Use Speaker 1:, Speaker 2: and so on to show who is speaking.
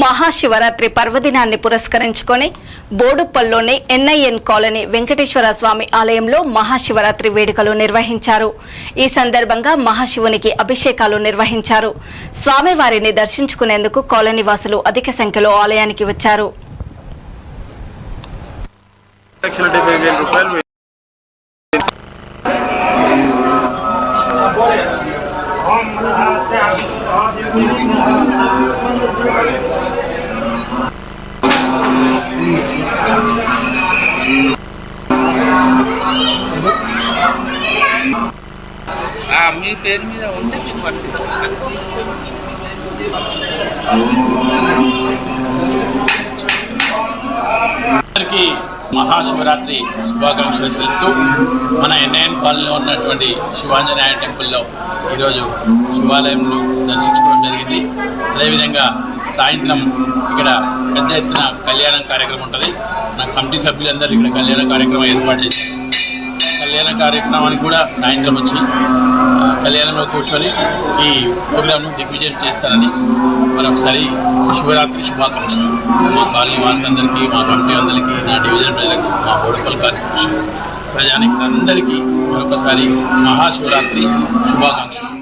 Speaker 1: మహాశివరాత్రి పర్వదినాన్ని పురస్కరించుకొని బోడుప్పల్లోని ఎన్ఐఎన్ కాలనీ వెంకటేశ్వర స్వామి ఆలయంలో మహాశివరాత్రి వేడుకలు నిర్వహించారు. ఈ సందర్భంగా మహాశివునికి అభిషేకాలు నిర్వహించారు. స్వామివారిని దర్శించుకునేందుకు కాలనీ వాసులు అధిక సంఖ్యలో ఆలయానికి వచ్చారు.
Speaker 2: మీ పేరు మీద ఉంటే మీకు
Speaker 3: అందరికీ మహాశివరాత్రి శుభాకాంక్షలు తెలుపుతూ మన ఎన్ఐఎన్ కాలనీలో ఉన్నటువంటి శివాంజనేయ టెంపుల్లో ఈరోజు శివాలయంలో దర్శించుకోవడం జరిగింది. అదేవిధంగా సాయంత్రం ఇక్కడ పెద్ద ఎత్తున కళ్యాణం కార్యక్రమం ఉంటుంది. నా కమిటీ సభ్యులందరూ ఇక్కడ కళ్యాణ కార్యక్రమం ఏర్పాటు చేశారు కళ్యాణ కార్యక్రమానికి కూడా సాయంత్రం వచ్చి కళ్యాణంలో కూర్చొని ఈ ప్రోగ్రామ్ను దిగ్విజయం చేస్తారని మరొకసారి శివరాత్రి శుభాకాంక్షలు. మా కాలనీ వాసులందరికీ మా కమిటీ అందరికీ నా డివిజన్ ప్రజలకు మా బోడుకల్ కార్యక్రమం ప్రజానికి అందరికీ మరొకసారి మహాశివరాత్రి శుభాకాంక్షలు.